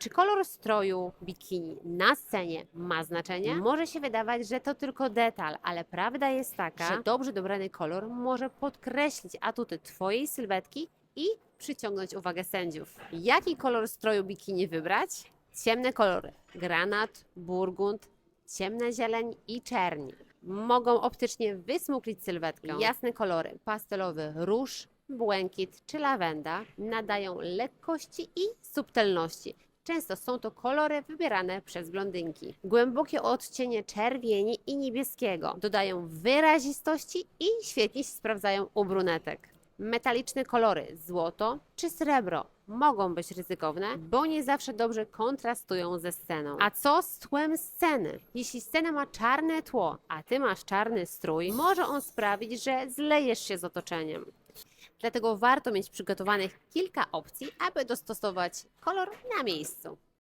Czy kolor stroju bikini na scenie ma znaczenie? Może się wydawać, że to tylko detal, ale prawda jest taka, że dobrze dobrany kolor może podkreślić atuty Twojej sylwetki i przyciągnąć uwagę sędziów. Jaki kolor stroju bikini wybrać? Ciemne kolory: granat, burgund, ciemna zieleń i czerni. Mogą optycznie wysmuklić sylwetkę. Jasne kolory: pastelowy róż, błękit czy lawenda nadają lekkości i subtelności. Często są to kolory wybierane przez blondynki. Głębokie odcienie czerwieni i niebieskiego dodają wyrazistości i świetnie się sprawdzają u brunetek. Metaliczne kolory złoto czy srebro mogą być ryzykowne, bo nie zawsze dobrze kontrastują ze sceną. A co z tłem sceny? Jeśli scena ma czarne tło, a ty masz czarny strój, może on sprawić, że zlejesz się z otoczeniem. Dlatego warto mieć przygotowanych kilka opcji, aby dostosować kolor na miejscu.